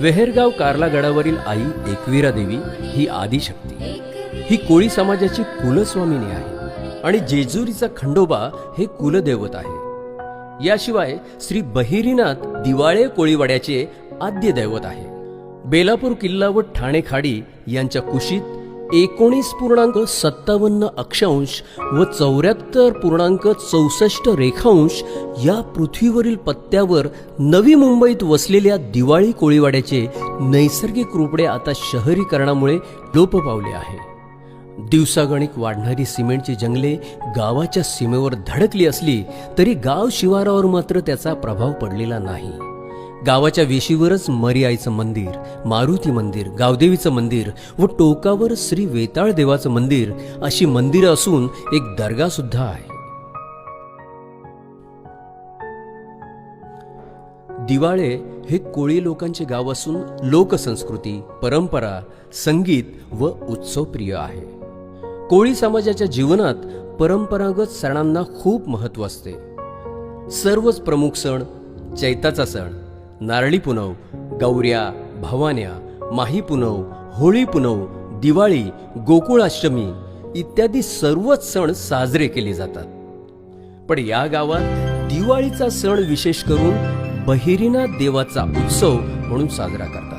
वेहेरगाव कार्ला गडावरील आई एकवीरा देवी ही आदिशक्ती ही कोळी समाजाची कुलस्वामिनी आहे आणि जेजुरीचा खंडोबा हे कुलदैवत आहे. याशिवाय श्री बहिरीनाथ दिवाळे कोळीवाड्याचे आद्य दैवत आहे. बेलापूर किल्ला व ठाणे खाडी यांच्या कुशीत एकोणीस पूर्णांक सत्तावन्न अक्षांश व चौऱ्याहत्तर पूर्णांक चौसष्ट रेखांश या पृथ्वीवरील पत्त्यावर नवी मुंबईत वसलेल्या दिवाळी कोळीवाड्याचे नैसर्गिक रूपडे आता शहरीकरणामुळे लोप पावले आहे. दिवसागणिक वाढणारी सिमेंटची जंगले गावाच्या सीमेवर धडकली असली तरी गाव शिवारावर मात्र त्याचा प्रभाव पडलेला नाही. गावाच्या वेशीवरच मरियाईचं मंदिर मारुती मंदिर गावदेवीचं मंदिर व टोकावर श्री वेताळ देवाचं मंदिर अशी मंदिरं असून एक दर्गा सुद्धा आहे. दिवाळे हे कोळी लोकांचे गाव असून लोकसंस्कृती परंपरा संगीत व उत्सवप्रिय आहे. कोळी समाजाच्या जीवनात परंपरागत सणांना खूप महत्त्व असते. सर्वच प्रमुख सण चैताचा सण नारळी पुनव गौऱ्या भवान्या माही पुनव होळी पुनव दिवाळी गोकुळाष्टमी इत्यादी सर्वच सण साजरे केले जातात. पण या गावात दिवाळीचा सण विशेष करून बहिरीनाथ देवाचा उत्सव म्हणून साजरा करतात.